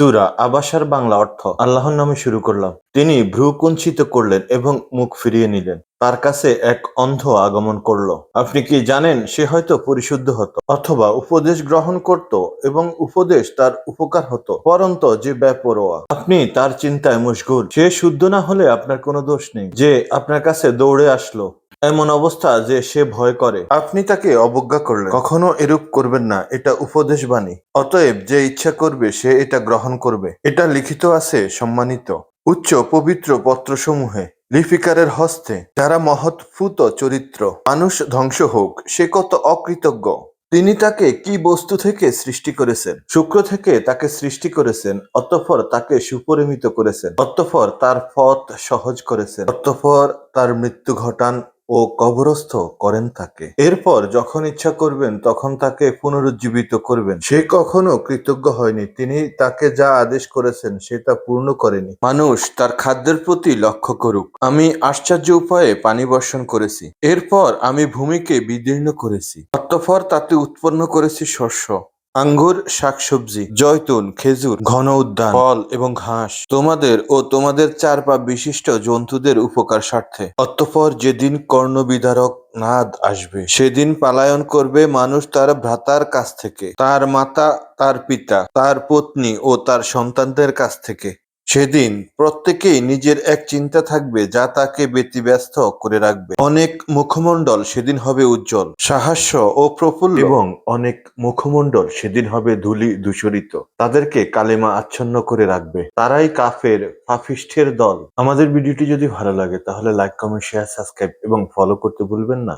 সুরা আবাসার বাংলা অর্থ আল্লাহর নামে শুরু করলাম। তিনি ভ্রু কুঞ্চিত করলেন এবং মুখ ফিরিয়ে নিলেন। তার কাছে এক অন্ধ আগমন করল। আপনি কি জানেন, সে হয়তো পরিশুদ্ধ হতো, অথবা উপদেশ গ্রহণ করত এবং উপদেশ তার উপকার হতো, পরন্ত যে ব্যাপরোয়া আপনি তার চিন্তায় মশগুল। সে শুদ্ধ না হলে আপনার কোনো দোষ নেই। যে আপনার কাছে দৌড়ে আসলো এমন অবস্থা যে সে ভয় করে। আপনি তাকে অবজ্ঞা করলেন। কখনো এরূপ করবেন না, এটা উপদেশ বাণী। অতএব যে ইচ্ছা করবে, সে এটা গ্রহণ করবে। এটা লিখিত আছে, সম্মানিত। উচ্চ পবিত্র পত্রসমূহে, লিপিকারের হস্তে, যারা মহৎফুত চরিত্র, মানুষ ধ্বংস হোক, সে কত অকৃতজ্ঞ। তিনি তাকে কি বস্তু থেকে সৃষ্টি করেছেন? শুক্র থেকে তাকে সৃষ্টি করেছেন, অতঃপর তাকে সুপরিমিত করেছেন, অতঃপর তার পথ সহজ করেছেন, অতঃপর তার মৃত্যু ঘটান ও কবরস্থ করেন তাকে। এরপর যখন ইচ্ছা করবেন, তখন তাকে পুনরুজ্জীবিত করবেন। সে কখনো কৃতজ্ঞ হয়নি। তিনি তাকে যা আদেশ করেছেন সে তা পূর্ণ করেনি। মানুষ তার খাদ্যের প্রতি লক্ষ্য করুক। আমি আশ্চর্য উপায়ে পানি বর্ষণ করেছি। এরপর আমি ভূমিকে বিদীর্ণ করেছি। অতঃপর তাতে উৎপন্ন করেছি শস্য। আঙ্গুর, শাকসবজি, জয়তুন, খেজুর, ঘন উদ্যান, ফল এবং ঘাস। তোমাদের ও তোমাদের চার পা বিশিষ্ট জন্তুদের উপকার স্বার্থে। অতঃপর যেদিন কর্ণবিদারক নাদ আসবে, সেদিন পালায়ন করবে মানুষ তার ভ্রাতার কাছ থেকে, তার মাতা, তার পিতা, তার পত্নী ও তার সন্তানদের কাছ থেকে। সেদিন প্রত্যেকেই নিজের এক চিন্তা থাকবে যা তাকে ব্যতিব্যস্ত করে রাখবে। অনেক মুখমণ্ডল সেদিন হবে উজ্জ্বল, সাহাস্য ও প্রফুল্ল। এবং অনেক মুখমণ্ডল সেদিন হবে ধুলি দূষরিত তাদেরকে কালেমা আচ্ছন্ন করে রাখবে। তারাই কাফের পাফিষ্ঠের দল। আমাদের ভিডিওটি যদি ভালো লাগে, তাহলে লাইক কমেন্ট শেয়ার সাবস্ক্রাইব এবং ফলো করতে ভুলবেন না।